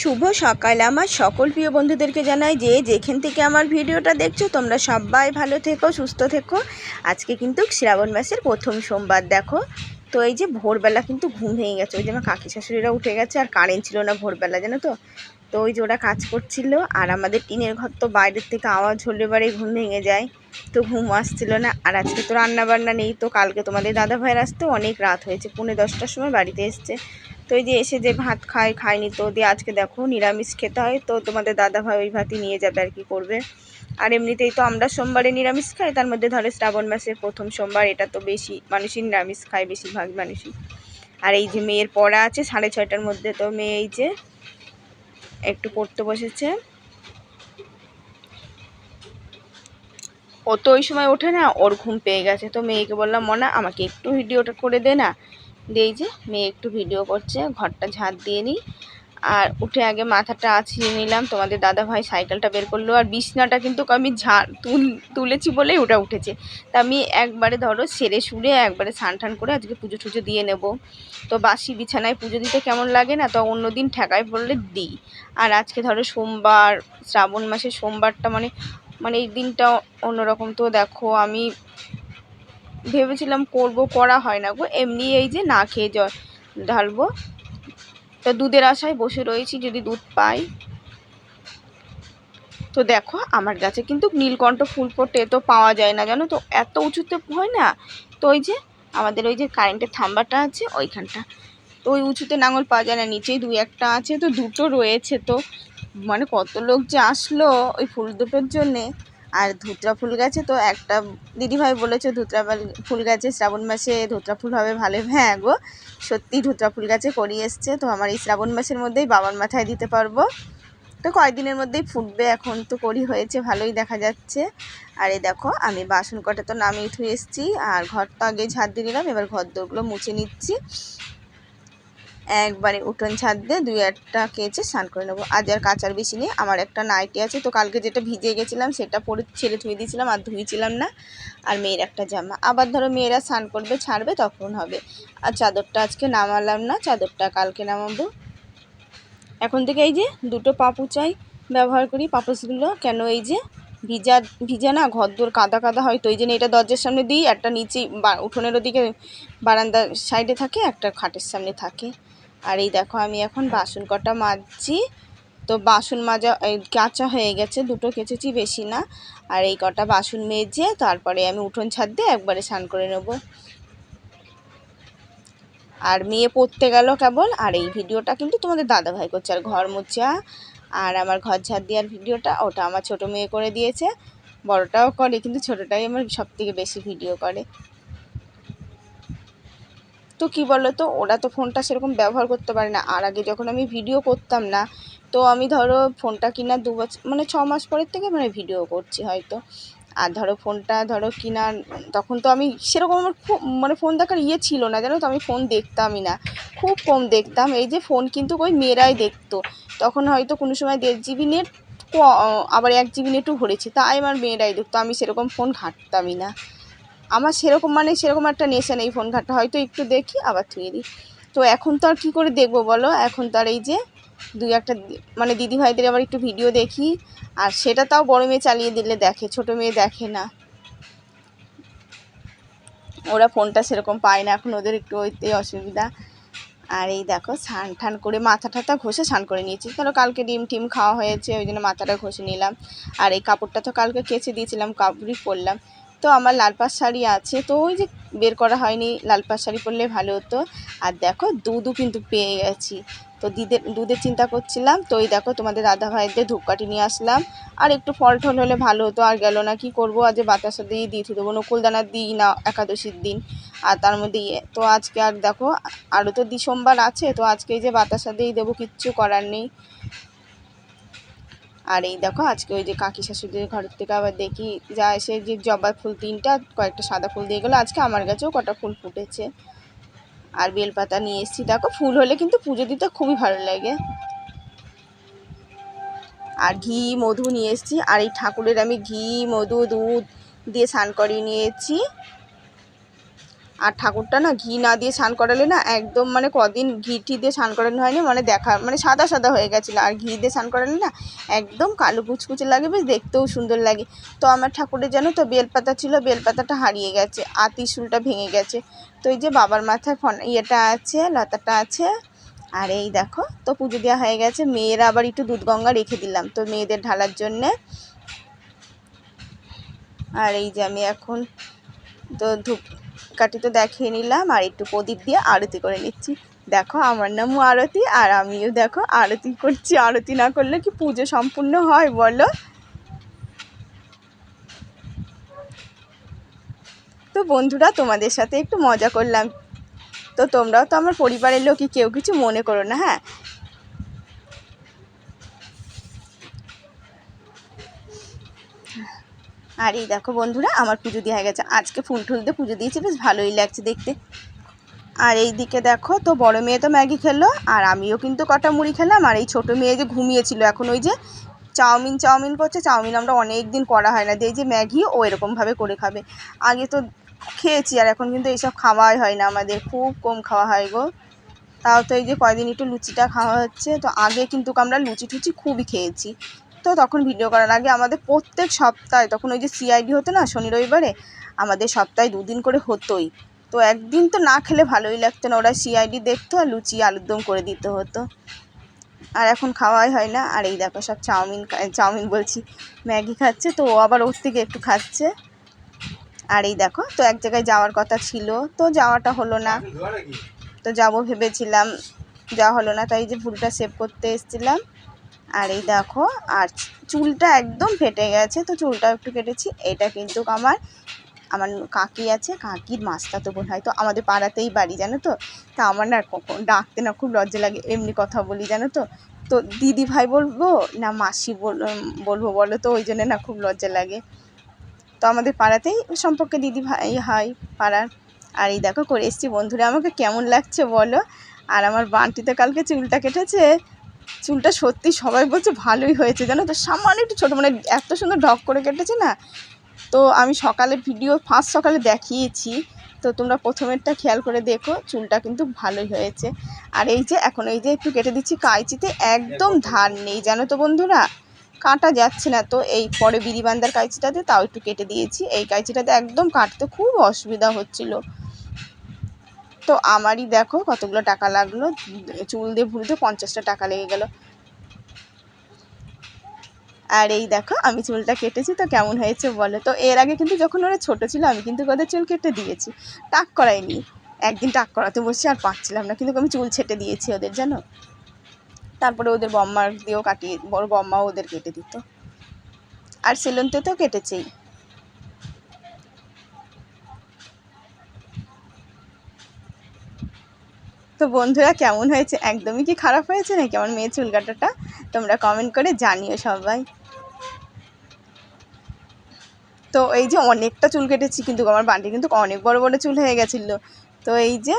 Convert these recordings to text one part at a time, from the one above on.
শুভ সকাল। আমার সকল প্রিয় বন্ধুদেরকে জানাই যে যেখান থেকে আমার ভিডিওটা দেখছ, তোমরা সবাই ভালো থেকো, সুস্থ থেকো। আজকে কিন্তু শ্রাবণ মাসের প্রথম সোমবার, দেখো। তো এই যে ভোরবেলা কিন্তু ঘুম ভেঙে গেছে। ওই যে আমার কাকি শাশুড়িরা উঠে গেছে, আর কারেন্ট ছিল না ভোরবেলা, জানো তো? তো ওই যে ওরা কাজ করছিল, আর আমাদের টিনের ঘর তো বাইরের থেকে আওয়াজ হলে বারে ঘুম ভেঙে যায়। তো ঘুম আসছিল না, আর আজকে তো রান্না বান্না নেই। তো কালকে তোমাদের দাদা ভাইয়ের আসতে অনেক রাত হয়েছে, পৌনে দশটার সময় বাড়িতে এসছে। তো এই যে এসে যে ভাত খায়, খায়নি তো, দিয়ে আজকে দেখো নিরামিষ খেতে হয়, তো তোমাদের দাদা ভাই ওই ভাতই নিয়ে যাবে আর কি করবে। আর এমনিতেই তো আমরা সোমবারে নিরামিষ খাই, তার মধ্যে ধরো শ্রাবণ মাসের প্রথম সোমবার, এটা তো বেশি, মানুষই নিরামিষ খায়, বেশিরভাগ মানুষই। আর এই যে মেয়ের পড়া আছে সাড়ে ছয়টার মধ্যে, তো মেয়ে এই যে একটু পড়তে বসেছে। ও তো ওই সময় ওঠে না, ওর ঘুম পেয়ে গেছে, তো মেয়েকে বললাম, মনা, আমাকে একটু ভিডিওটা করে দে না। দিয়ে যে মেয়ে একটু ভিডিও করছে, ঘরটা ঝাঁট দিয়ে নিই। আর উঠে আগে মাথাটা আছিয়ে নিলাম, তোমাদের দাদা ভাই সাইকেলটা বের করল। আর বিছনাটা কিন্তু আমি ঝাঁ তুল, তুলেছি বলেই ওটা উঠেছে। তা আমি একবারে ধরো সেরে সুরে একবারে স্নান টান করে আজকে পুজো টুজো দিয়ে নেব। তো বাসি বিছানায় পুজো দিতে কেমন লাগে না? তো অন্য দিন ঠেকায় বললে দিই। আর আজকে ধরো সোমবার, শ্রাবণ মাসে সোমবারটা মানে মানে এই দিনটা অন্যরকম তো দেখো, আমি ভেবেছিলাম করব, করা হয় না গো। এমনি এই যে না খেয়ে জ ঢালবো। তো দুধের আশায় বসে রয়েছি, যদি দুধ পাই। তো দেখো, আমার গাছে কিন্তু নীলকণ্ঠ ফুল ফোটে তো পাওয়া যায় না, জানো তো? এত উঁচুতে হয় না? তো ওই যে, আমাদের ওই যে কারেন্টের থাম্বাটা আছে, ওইখানটা। তো ওই উঁচুতে নাঙল পাওয়া যায় না, নিচেই দুই একটা আছে, তো দুটো রয়েছে তো। মানে কত লোক যে আসলো ওই ফুল দুটোর জন্যে। আর ধুতরা ফুল গাছে তো একটা দিদিভাই বলেছে, ধুতরা ফুল গাছে শ্রাবণ মাসে ধুতরা ফুল হবে ভালো। হ্যাঁ গো সত্যি ধুতরা ফুল গাছে করিয়ে এসছে, তো আমার এই শ্রাবণ মাসের মধ্যেই বাবার মাথায় দিতে পারব। তো কয়েকদিনের মধ্যেই ফুটবে, এখন তো করি হয়েছে, ভালোই দেখা যাচ্ছে। আর এই দেখো, আমি বাসন কটা তো নামিয়ে ধুয়ে এসেছি, আর ঘরটা আগে ঝাড় দিয়ে নিলাম, এবার ঘর দৌড়গুলো মুছে নিচ্ছি। একবারে উঠোন ছাদ দিয়ে দুই একটা কেচে স্নান করে নেব। আজ আর কাচার বেশি নেই, আমার একটা নাইটি আছে। তো কালকে যেটা ভিজে গেছিলাম, সেটা পরে ছেড়ে ধুয়ে দিয়েছিলাম আর ধুয়েছিলাম না। আর মেয়ের একটা জামা। আবার ধরো মেয়েরা স্নান করবে, ছাড়বে, তখন হবে। আর চাদরটা আজকে নামালাম না, চাদরটা কালকে নামাবো। এখন থেকে এই যে দুটো পাপু চাই ব্যবহার করি পাপুসগুলো কেন এই যে ভিজা ভিজা না, ঘর দোর কাদা কাদা হয়, তো এই জন্য এটা দরজার সামনে দিই, একটা নিচে উঠোনের ওদিকে বারান্দার সাইডে থাকে, একটা খাটের সামনে থাকে। আর এই দেখো, আমি এখন বাসন কটা মাজছি। তো বাসন মাজা কাঁচা হয়ে গেছে, দুটো কেচেছি, বেশি না। আর এই কটা বাসন মেজে, তারপরে আমি উঠোন ছাদ দিয়ে একবারে স্নান করে নেব। আর মেয়ে পড়তে গেল কেবল, আর এই ভিডিওটা কিন্তু তোমাদের দাদাভাই করছে, আর ঘর মোচা আর আমার ঘর ঝাড় দেওয়ার ভিডিওটা, ওটা আমার ছোট মেয়ে করে দিয়েছে। বড়টাও করে, কিন্তু ছোটোটাই আমার সব থেকে বেশি ভিডিও করে। তো কি বলো তো ওরা তো ফোনটা সেরকম ব্যবহার করতে পারে না। আর আগে যখন আমি ভিডিও করতাম না, তো আমি ধরো ফোনটা কিনা দু বছর মানে ছ মাস পরের থেকে মানে ভিডিও করছি হয়তো। আর ধরো ফোনটা ধরো কিনা, তখন তো আমি সেরকম আমার খুব মানে ফোন দেখার ইয়ে ছিল না, জানো তো আমি ফোন দেখতামই না। খুব কম দেখতাম, এই যে ফোন কিন্তু ওই মেয়েরাই দেখতো। তখন হয়তো কোনো সময় দেড় জিবি নেট আবার এক জিবি নেটও ভরেছে, তাই আমার মেয়েরাই দেখতো, আমি সেরকম ফোন ঘাঁটতামই না। আমার সেরকম মানে সেরকম একটা নেশা নেই ফোন ঘাটটা হয়তো একটু দেখি, আবার থুয়ে দিই। তো এখন তো আর কী করে দেখব বলো? এখন তো আর এই যে দুই একটা মানে দিদিভাইদের আবার একটু ভিডিও দেখি, আর সেটা তাও বড় মেয়ে চালিয়ে দিলে দেখে, ছোট মেয়ে দেখে না। ওরা ফোনটা সেরকম পায় না, এখন ওদের একটু ওইতে অসুবিধা। আর এই দেখো, স্নান ঠান করে মাথা ঠাথা ঘষে স্নান করে নিয়েছি। ধরো কালকে ডিম টিম খাওয়া হয়েছে, ওই জন্য মাথাটা ঘষে নিলাম। আর এই কাপড়টা তো কালকে কেচে দিয়েছিলাম কাপড়ই পরলাম তো আমার লাল পাড় শাড়ি আছে। তো ওই যে বের করা হয়নি লাল পাড় শাড়ি পরলে ভালো হতো। আর দেখো, দুধও কিন্তু পেয়ে গেছি। তো দিদের, দুধের চিন্তা করছিলাম, তো ওই দেখো তোমাদের দাদা ভাইদের ধূপকাঠি নিয়ে আসলাম। আর একটু ফল টল হলে ভালো হতো, আর গেল না, কি করব? আজ বাতাসা দিয়ে দিয়ে দেবো নকুলদানা দিই না একাদশীর দিন। আর তার মধ্যে ইয়ে তো আজকে আর দেখো আরও তো সোমবার আছে, তো আজকে এই যে বাতাসা দিয়েই দেবো, কিচ্ছু করার নেই। আর এই দেখো, আজকে ওই যে কাকি শাশুড়িদের ঘরের থেকে আবার দেখি যা এসে যে জবা ফুল তিনটা, কয়েকটা সাদা ফুল দিয়ে গেলো। আজকে আমার কাছেও কটা ফুল ফুটেছে। আর বেলপাতা নিয়ে এসেছি। দেখো, ফুল হলে কিন্তু পুজো দিতে খুবই ভালো লাগে। আর ঘি, মধু নিয়ে এসেছি। আর এই ঠাকুরের আমি ঘি, মধু, দুধ দিয়ে স্নান করিয়ে নিয়েছি। আর ঠাকুরটা না ঘি না দিয়ে স্নান করালে না একদম মানে কদিন ঘি টি দিয়ে স্নান করানো হয়নি মানে দেখা মানে সাদা সাদা হয়ে গেছিল। আর ঘি দিয়ে স্নান করালে না একদম কালো কুচকুচে লাগে, বেশ দেখতেও সুন্দর লাগে। তো আমার ঠাকুরের জানো তো বেলপাতা ছিল, বেলপাতাটা হারিয়ে গেছে আর ত্রিশূলটা ভেঙে গেছে। তো এই যে বাবার মাথায় ফন, ইয়েটা আছে, লতাটা আছে, আর এই দেখো, তো পুজো দেওয়া হয়ে গেছে। মেয়েরা আবার একটু দুধ গঙ্গা রেখে দিলাম, তো মেয়েদের ঢালার জন্যে। আর এই যে আমি এখন তো ধূপ কাঠি তো দেখিয়ে নিলাম, আর একটু প্রদীপ দিয়ে আরতি করে নিচ্ছি। দেখো, আমার নামও আরতি, আর আমিও দেখো আরতি করছি। আরতি না করলে কি পুজো সম্পূর্ণ হয় বলো? তো বন্ধুরা, তোমাদের সাথে একটু মজা করলাম। তো তোমরাও তো আমার পরিবারের লোকই, কেউ কিছু মনে করো না হ্যাঁ? আর এই দেখো বন্ধুরা, আমার পুজো দেওয়া গেছে। আজকে ফুল টুল দিয়ে পুজো দিয়েছি, বেশ ভালোই লাগছে দেখতে। আর এই দিকে দেখো, তো বড় মেয়ে তো ম্যাগি খেলো, আর আমিও কিন্তু কটা মুড়ি খেলাম, আর এই ছোটো মেয়ে যে ঘুমিয়েছিল, এখন ওই যে চাউমিন চাউমিন করছে, চাউমিন আমরা অনেক দিন করা হয় না, যে যে ম্যাগি, ও এরকমভাবে করে খাবে। আগে তো খেয়েছি, আর এখন কিন্তু এইসব খাওয়াই হয় না আমাদের, খুব কম খাওয়া হয় গো। তাও তো এই যে কয়দিন একটু লুচিটা খাওয়া হচ্ছে, তো আগে কিন্তু আমরা লুচি টুচি খুবই খেয়েছি। তো তখন ভিডিও করার আগে আমাদের প্রত্যেক সপ্তাহে তখন ওই যে সিআইডি হতো না শনি রবিবারে আমাদের সপ্তাহে দুদিন করে হতোই। তো একদিন তো না খেলে ভালোই লাগতো না ওরা সিআইডি দেখতো আর লুচি আলুর দম করে দিতে হতো। আর এখন খাওয়াই হয় না আর এই দেখো সব চাউমিন চাউমিন বলছি ম্যাগি খাচ্ছে তো ও আবার ওর থেকে একটু খাচ্ছে। আর এই দেখো তো এক জায়গায় যাওয়ার কথা ছিল তো যাওয়াটা হলো না। তো যাব ভেবেছিলাম যাওয়া হলো না তাই যে ভুলটা সেভ করতে এসেছিলাম। আর এই দেখো, আর চুলটা একদম ফেটে গেছে, তো চুলটা একটু কেটেছি। এটা কিন্তু আমার আমার কাকি আছে, কাকির মাস্তাতো বোন হয় তো আমাদের পাড়াতেই বাড়ি, জানো তো? তা আমার না কখন ডাকতে না খুব লজ্জা লাগে, এমনি কথা বলি, জানো তো? তো দিদি ভাই বলব না মাসি বল বলব বলো তো, ওই জন্য না খুব লজ্জা লাগে। তো আমাদের পাড়াতেই সম্পর্কে দিদি ভাই হয়, পাড়ার। আর এই দেখো, করে এসছি। বন্ধুরা, আমাকে কেমন লাগছে বলো? আর আমার বান্টিতে কালকে চুলটা কেটেছে। চুলটা সত্যি সবাই বলছে ভালোই হয়েছে জানো তো? সামান্য একটু ছোটো মানে এত সুন্দর ঢক করে কেটেছে না? তো আমি সকালে ভিডিও ফার্স্ট সকালে দেখিয়েছি তো তোমরা প্রথমেরটা খেয়াল করে দেখো চুলটা কিন্তু ভালোই হয়েছে। আর এই যে এখন এই যে একটু কেটে দিচ্ছি কাইচিতে একদম ধার নেই জানো তো বন্ধুরা? কাটা যাচ্ছে না তো এই পরে বিড়িবান্দার কাইচিটাতে তাও একটু কেটে দিয়েছি। এই কাইচিটাতে একদম কাটতে খুব অসুবিধা হচ্ছিল। তো আমারই দেখো কতগুলো টাকা লাগল। চুল দিয়ে ভুলতে পঞ্চাশটা টাকা লেগে গেল। আর এই দেখো, আমি চুলটা কেটেছি তো কেমন হয়েছে বলো? তো এর আগে কিন্তু যখন ওরা ছোটো ছিল, আমি কিন্তু ওদের চুল কেটে দিয়েছি। টাক করাইনি। একদিন টাক করাতে বসছি আর পাচ্ছিলাম না। কিন্তু আমি চুল ছেটে দিয়েছি ওদের, জানো? তারপরে ওদের বম্মার দিয়েও কাটিয়ে, বড় বম্মাও ওদের কেটে দিত। আর সেলুনতে তো কেটেছেই। তো বন্ধুরা, কেমন হয়েছে? একদমই কি খারাপ হয়েছে নাকি আমার মেয়ে চুল কাটাটা তোমরা কমেন্ট করে জানিও সবাই। তো এই যে অনেকটা চুল কেটেছি, কিন্তু আমার বান্টি কিন্তু অনেক বড় বড় চুল হয়ে গেছিল। তো এই যে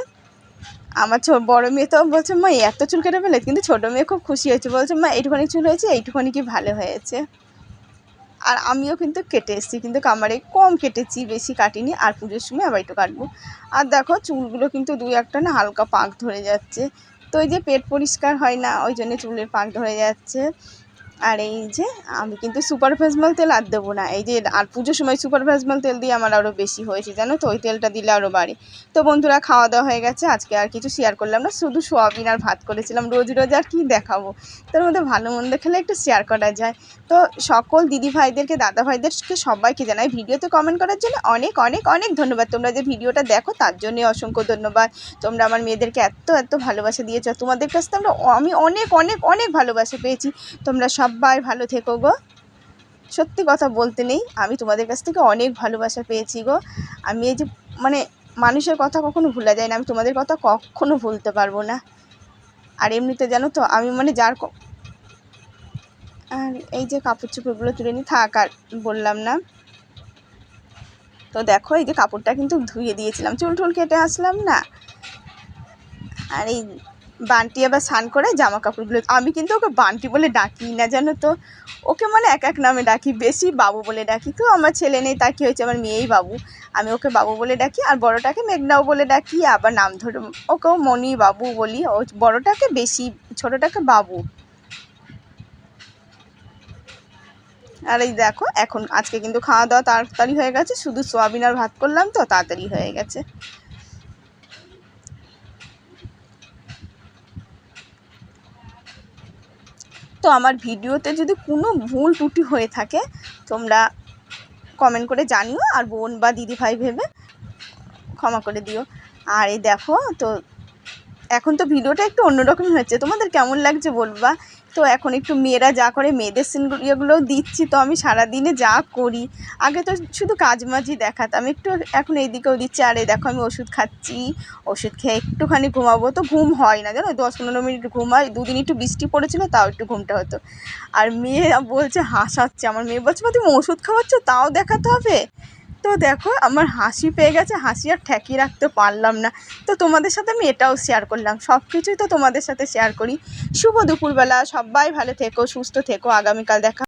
আমার ছো বড়ো মেয়ে তো বলছে, মা, এত চুল কেটে ফেলে কিন্তু ছোটো মেয়ে খুব খুশি হয়েছে। বলছে, মা, এইটুখানি চুল হয়েছে, এইটুখানি কি ভালো হয়েছে? আর আমিও কিন্তু কেটে এসেছি, কিন্তু কামারে কম কেটেছি, বেশি কাটিনি, আর পুজোর সময় আবার একটু কাটবো। আর দেখো, চুলগুলো কিন্তু দুই একটা না হালকা পাক ধরে যাচ্ছে। তো ওই যে পেট পরিষ্কার হয় না, ওই জন্য চুলের পাক ধরে যাচ্ছে। আর এই যে আমি কিন্তু সুপার ভেজমাল তেল আর দেবো না। এই যে আর পুজোর সময় সুপার ভেজমাল তেল দিয়ে আমার আরও বেশি হয়েছে, জানো তো? ওই তেলটা দিলে আরও বাড়ে। তো বন্ধুরা খাওয়া দাওয়া হয়ে গেছে। আজকে আর কিছু শেয়ার করলাম না, শুধু সোয়াবিন আর ভাত করেছিলাম। রোজ রোজ আর কি দেখাবো? তার মধ্যে ভালো মন্দ খেলে একটু শেয়ার করা যায়। তো সকল দিদি ভাইদেরকে, দাদা ভাইদেরকে সবাইকে জানাই, ভিডিওতে কমেন্ট করার জন্য অনেক অনেক অনেক ধন্যবাদ। তোমরা যে ভিডিওটা দেখো, তার জন্যে অসংখ্য ধন্যবাদ। তোমরা আমার মেয়েদেরকে এত এত ভালোবাসা দিয়েছ। তোমাদের কাছ থেকে আমরা, আমি অনেক অনেক অনেক ভালোবাসা পেয়েছি। তোমরা সবাই ভালো থেকো গো। সত্যি কথা বলতে নেই, আমি তোমাদের কাছ থেকে অনেক ভালোবাসা পেয়েছি গো। আমি এই যে মানে মানুষের কথা কখনো ভোলা যায় না, আমি তোমাদের কথা কখনো ভুলতে পারব না। আর এমনিতে জানো তো, আমি মানে যার আর এই যে কাপড় চোপড়গুলো তুলে নিই, থাক আর বললাম না। তো দেখো, এই যে কাপড়টা কিন্তু ধুয়ে দিয়েছিলাম, চুল টুল কেটে আসলাম না। আর এই বান্টি আবার স্নান করে জামা কাপড়গুলো আমি কিন্তু ওকে বান্টি বলে ডাকি না, জানো তো। ওকে মানে এক এক নামে ডাকি, বেশি বাবু বলে ডাকি। তো আমার ছেলে নেই তা কি হয়েছে? আমার মেয়েই বাবু। আমি ওকে বাবু বলে ডাকি, আর বড়টাকে মেঘনাও বলে ডাকি, আবার নাম ধরে ওকেও মনি বাবু বলি, ও বড়টাকে বেশি, ছোটোটাকে বাবু। আর এই দেখো, এখন আজকে কিন্তু খাওয়া দাওয়া তাড়াতাড়ি হয়ে গেছে, শুধু সোয়াবিন আর ভাত করলাম তো, তাড়াতাড়ি হয়ে গেছে। তো আমার ভিডিওতে যদি কোনো ভুল ত্রুটি হয়ে থাকে, তোমরা কমেন্ট করে জানিও আর বোন বা দিদি ভাই ভেবে ক্ষমা করে দিও। আর এই দেখো, তো এখন তো ভিডিওটা একটু অন্যরকম হয়েছে তোমাদের কেমন লাগছে বলবা? তো এখন একটু মেয়েরা যা করে, মেয়েদের সিনগুলো দিচ্ছি তো আমি সারাদিনে যা করি। আগে তো শুধু কাজমাজি দেখাতাম, একটু এখন এইদিকেও দিচ্ছি, আর এই দেখো আমি ওষুধ খাচ্ছি, ওষুধ খেয়ে একটুখানি ঘুমাবো তো ঘুম হয় না, জানো? দশ পনেরো মিনিট ঘুম হয়, দুদিন একটু বৃষ্টি পড়েছিল, তাও একটু ঘুমটা হতো। আর মেয়ে বলছে, হাসাচ্ছে, আমার মেয়ে বলছে, মা, তুমি ওষুধ খাওয়াচ্ছ? তাও দেখাতে হবে? তো দেখো, আমার হাসি পেয়ে গেছে, হাসি আর ঠেকিয়ে রাখতে পারলাম না। তো তোমাদের সাথে আমি এটাও শেয়ার করলাম। সব কিছুই তো তোমাদের সাথে শেয়ার করি। শুভ দুপুরবেলা, সবাই ভালো থেকো, সুস্থ থেকো, আগামীকাল দেখা